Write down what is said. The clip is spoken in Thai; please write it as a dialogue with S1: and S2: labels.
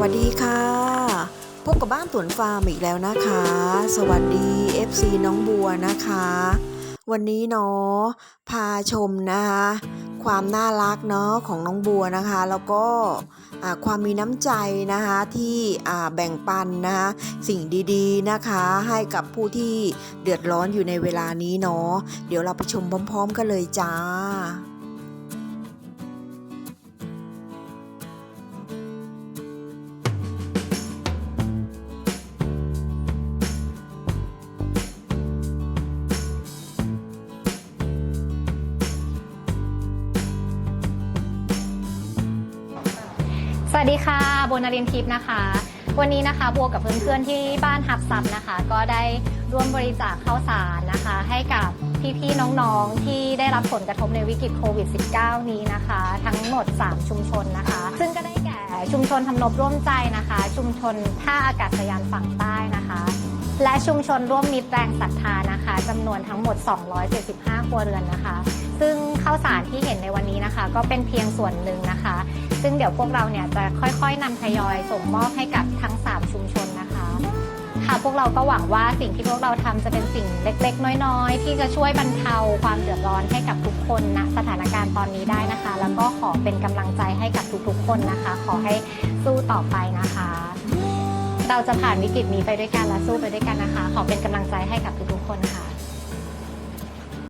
S1: วัสดีค่ะ พบกับบ้านสวนฟาร์มอีกแล้วนะคะ สวัสดี FC น้องบัวนะคะ วันนี้เนาะพาชมนะคะความน่ารักเนาะของน้องบัวนะคะ แล้วก็ความมีน้ำใจนะคะที่แบ่งปันนะคะสิ่งดีๆนะคะให้กับผู้ที่เดือดร้อนอยู่ในเวลานี้เนาะเดี๋ยวเราไปชมพร้อม ๆ กันเลยจ้า
S2: สวัสดีค่ะโบนารินทิพย์นะคะ วันนี้นะคะบัวกับเพื่อนๆที่บ้านฮับซับนะคะ ก็ได้ร่วมบริจาคข้าวสารนะคะ ให้กับพี่ๆน้องๆที่ได้รับผลกระทบในวิกฤตโควิด -19 นี้นะคะ ทั้งหมด 3 ชุมชนนะคะ ซึ่งก็ได้แก่ชุมชนทำนบร่วมใจนะคะ ชุมชนท่าอากาศยานฝั่งใต้นะคะ และชุมชนร่วมมิตรแรงศรัทธานะคะจำนวนทั้งหมด 275 ครัวเรือนนะคะ ซึ่งข้าวสารที่เห็นในวันนี้นะคะ ก็เป็นเพียงส่วนหนึ่งนะคะ ซึ่งเดี๋ยวพวกเราเนี่ยจะค่อยๆนำทยอยส่งมอบให้กับทั้ง 3 ชุมชนนะคะ ค่ะพวกเราก็หวังว่าสิ่งที่พวกเราทำจะเป็นสิ่งเล็ก ๆ น้อยๆ ที่จะช่วยบรรเทาความเดือดร้อนให้กับทุกคนณสถานการณ์ตอนนี้ได้นะคะ แล้วก็ขอเป็นกำลังใจให้กับทุกๆ คนนะคะ ขอให้สู้ต่อไปนะคะ เราจะผ่านวิกฤตนี้ไปด้วยกันและสู้ไปด้วยกันนะคะ ขอเป็นกำลังใจให้กับทุกๆ